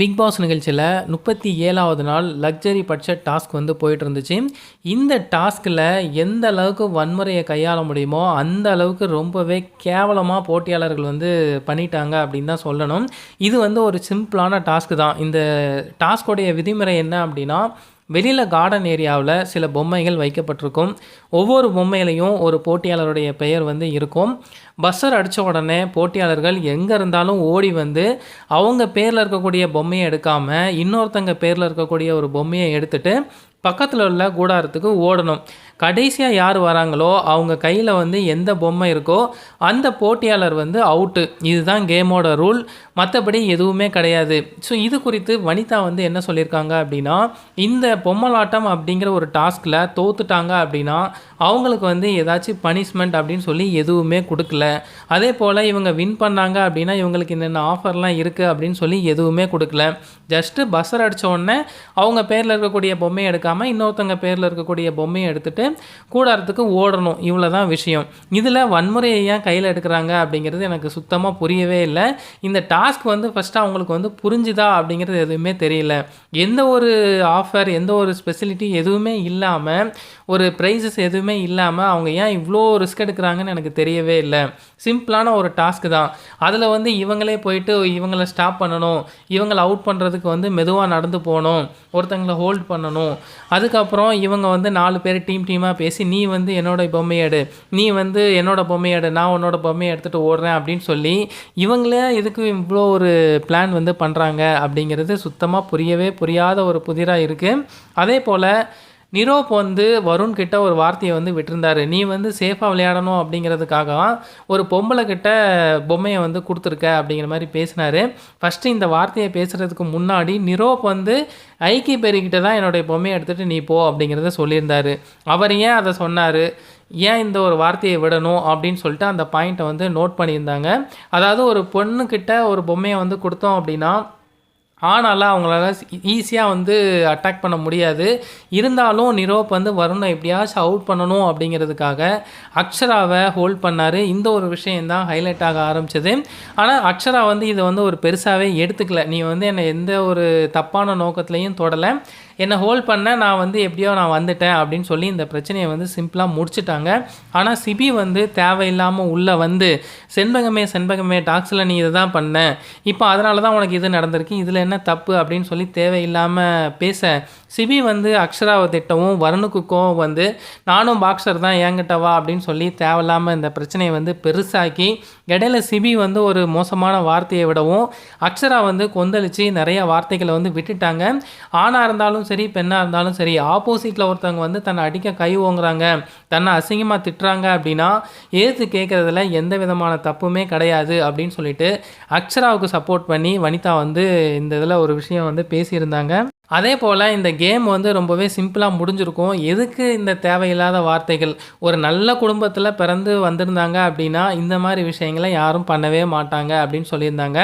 Big pass நிகழ்ச்சியில் முப்பத்தி ஏழாவது நாள் லக்ஸரி பட்ஜெட் டாஸ்க் வந்து போயிட்டு இருந்துச்சு இந்த டாஸ்கில் எந்த அளவுக்கு வன்முறையை கையாள முடியுமோ அந்த அளவுக்கு ரொம்பவே கேவலமாக போட்டியாளர்கள் வந்து பண்ணிட்டாங்க அப்படின்னு தான் சொல்லணும். இது வந்து ஒரு சிம்பிளான டாஸ்க்கு தான். இந்த டாஸ்கோடைய விதிமுறை என்ன அப்படின்னா வெளியில் கார்டன் ஏரியாவில் சில பொம்மைகள் வைக்கப்பட்டிருக்கும். ஒவ்வொரு பொம்மையிலையும் ஒரு போட்டியாளருடைய பெயர் வந்து இருக்கும். பஸ்ஸர் அடித்த உடனே போட்டியாளர்கள் எங்கே இருந்தாலும் ஓடி வந்து அவங்க பேரில் இருக்கக்கூடிய பொம்மையை எடுக்காமல் இன்னொருத்தங்க பேரில் இருக்கக்கூடிய ஒரு பொம்மையை எடுத்துகிட்டு பக்கத்தில் உள்ள கூடாரத்துக்கு ஓடணும். கடைசியாக யார் வராங்களோ அவங்க கையில் வந்து எந்த பொம்மை இருக்கோ அந்த போட்டியாளர் வந்து அவுட்டு இதுதான் கேமோட ரூல் மற்றபடி எதுவுமே கிடையாது. ஸோ இது குறித்து வனிதா வந்து என்ன சொல்லியிருக்காங்க அப்படின்னா இந்த பொம்மலாட்டம் அப்படிங்கிற ஒரு டாஸ்கில் தோத்துட்டாங்க அப்படின்னா அவங்களுக்கு வந்து ஏதாச்சும் பனிஷ்மெண்ட் அப்படின்னு சொல்லி எதுவுமே கொடுக்கல. அதே போல் இவங்க வின் பண்ணாங்க அப்படின்னா இவங்களுக்கு என்னென்ன ஆஃபர்லாம் இருக்குது அப்படின்னு சொல்லி எதுவுமே கொடுக்கல. ஜஸ்ட்டு பஸ்ஸர் அடித்த உடனே அவங்க பேரில் இருக்கக்கூடிய பொம்மையை எடுக்காமல் இன்னொருத்தவங்க பேரில் இருக்கக்கூடிய பொம்மையை எடுத்துகிட்டு கூடாரத்துக்கு ஓடணும். இவ்வளோ தான் விஷயம். இதில் வன்முறையை ஏன் கையில் எடுக்கிறாங்க அப்படிங்கிறது எனக்கு சுத்தமாக புரியவே இல்லை. இந்த டாஸ்க் வந்து ஃபஸ்ட்டு அவங்களுக்கு வந்து புரிஞ்சுதா அப்படிங்கிறது எதுவுமே தெரியல. எந்த ஒரு ஆஃபர் எந்த ஒரு ஸ்பெசிலிட்டி எதுவுமே இல்லாமல் ஒரு ப்ரைஸஸ் எதுவுமே இல்லாமல் அவங்க ஏன் இவ்வளோ ரிஸ்க் எடுக்கிறாங்கன்னு எனக்கு தெரியவே இல்லை. சிம்பிளான ஒரு டாஸ்க் தான். அதில் வந்து இவங்களே போயிட்டு இவங்களை ஸ்டாப் பண்ணணும். இவங்களை அவுட் பண்ணுறதுக்கு வந்து மெதுவாக நடந்து போகணும். ஒருத்தங்களை ஹோல்ட் பண்ணணும். அதுக்கப்புறம் இவங்க வந்து நாலு பேர் டீம் டீமாக பேசி நீ வந்து என்னோட பொம்மையை எடு. நீ வந்து என்னோட பொம்மையை எடு. நான் உன்னோட பொம்மையை எடுத்துகிட்டு ஓடுறேன் அப்படின்னு சொல்லி இவங்களே இதுக்கு இவ்வளோ ஒரு பிளான் வந்து பண்ணுறாங்க அப்படிங்கிறது சுத்தமாக புரியவே புரியாத ஒரு புதிராக இருக்குது அதே போல் நிரோப் வந்து வருண் கிட்ட ஒரு வார்த்தையை வந்து விட்டுருந்தாரு. நீ வந்து சேஃபாக விளையாடணும் அப்படிங்கிறதுக்காக ஒரு பொம்பளை கிட்ட பொம்மையை வந்து கொடுத்துருக்க? அப்படிங்கிற மாதிரி பேசினாரு. ஃபஸ்ட்டு இந்த வார்த்தையை பேசுகிறதுக்கு முன்னாடி நிரோப் வந்து ஐக்கி பெருக்கிட்ட தான் என்னுடைய பொம்மையை எடுத்துகிட்டு நீ போ அப்படிங்கிறத சொல்லியிருந்தாரு. அவர் ஏன் அதை சொன்னார்? ஏன் இந்த ஒரு வார்த்தையை விடணும் அப்படின்னு சொல்லிட்டு அந்த பாயிண்ட்டை வந்து நோட் பண்ணியிருந்தாங்க. அதாவது ஒரு பொண்ணுக்கிட்ட ஒரு பொம்மையை வந்து கொடுத்தோம் அப்படின்னா ஆனாலும் அவங்களால ஈஸியாக வந்து அட்டாக் பண்ண முடியாது. இருந்தாலும் நிரோப் வந்து வருணை எப்படியாச்சும் அவுட் பண்ணணும் அப்படிங்கிறதுக்காக அக்ஷராவை ஹோல்ட் பண்ணார். இந்த ஒரு விஷயந்தான் ஹைலைட் ஆக ஆரம்பிச்சது. ஆனால் அக்ஷரா வந்து இதை வந்து ஒரு பெருசாகவே எடுத்துக்கல. நீ வந்து என்னை எந்த ஒரு தப்பான நோக்கத்துலையும் தொடலை. என்னை ஹோல்ட் பண்ண நான் வந்து எப்படியோ நான் வந்துட்டேன் அப்படின்னு சொல்லி இந்த பிரச்சனையை வந்து சிம்பிளாக முடிச்சுட்டாங்க. ஆனால் சிபி வந்து தேவையில்லாமல் உள்ளே வந்து செண்பகமே செண்பகமே டாக்ஸில் நீ இதை தான் பண்ண. இப்போ அதனால தான் உனக்கு இது நடந்திருக்கு. இதில் என்ன தப்பு? அப்படின்னு சொல்லி தேவையில்லாமல் பேச சிபி வந்து அக்ஷராவை திட்டவும் வருணுக்குக்கும் வந்து நானும் பாக்ஸர் தான் ஏங்கிட்டவா அப்படின்னு சொல்லி தேவையில்லாமல் இந்த பிரச்சனையை வந்து பெருசாக்கி இடையில சிபி வந்து ஒரு மோசமான வார்த்தையை விடவும் அக்ஷரா வந்து கொந்தளித்து நிறைய வார்த்தைகளை வந்து விட்டுட்டாங்க. ஆனால் இருந்தாலும் சரி பெண்ணாக இருந்தாலும் சரி ஆப்போசிட்டில் ஒருத்தவங்க வந்து தன்னை அடிக்க கை ஓங்குறாங்க தன்னை அசிங்கமாக திட்டுறாங்க அப்படின்னா ஏற்று கேட்குறதுல எந்த விதமான தப்புமே கிடையாது அப்படின்னு சொல்லிட்டு அக்ஷராவுக்கு சப்போர்ட் பண்ணி வனிதா வந்து இந்த இதில் ஒரு விஷயம் வந்து பேசியிருந்தாங்க. அதே போல் இந்த கேம் வந்து ரொம்பவே சிம்பிளாக முடிஞ்சிருக்கும். எதுக்கு இந்த தேவையில்லாத வார்த்தைகள்? ஒரு நல்ல குடும்பத்தில் பிறந்து வந்திருந்தாங்க அப்படின்னா இந்த மாதிரி விஷயங்களை யாரும் பண்ணவே மாட்டாங்க அப்படின்னு சொல்லியிருந்தாங்க.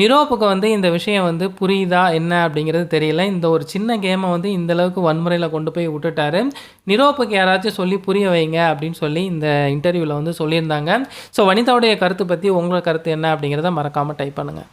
நிரோப்புக்கு வந்து இந்த விஷயம் வந்து புரியுதா என்ன அப்படிங்கிறது தெரியல. இந்த ஒரு சின்ன கேமை வந்து இந்த அளவுக்கு வன்முறையில் கொண்டு போய் விட்டுட்டாரு. நிரோப்புக்கு யாராச்சும் சொல்லி புரிய வைங்க அப்படின்னு சொல்லி இந்த இன்டர்வியூவில் வந்து சொல்லியிருந்தாங்க. ஸோ வனிதாவுடைய கருத்து பற்றி உங்களோட கருத்து என்ன அப்படிங்கிறத மறக்காமல் டைப் பண்ணுங்கள்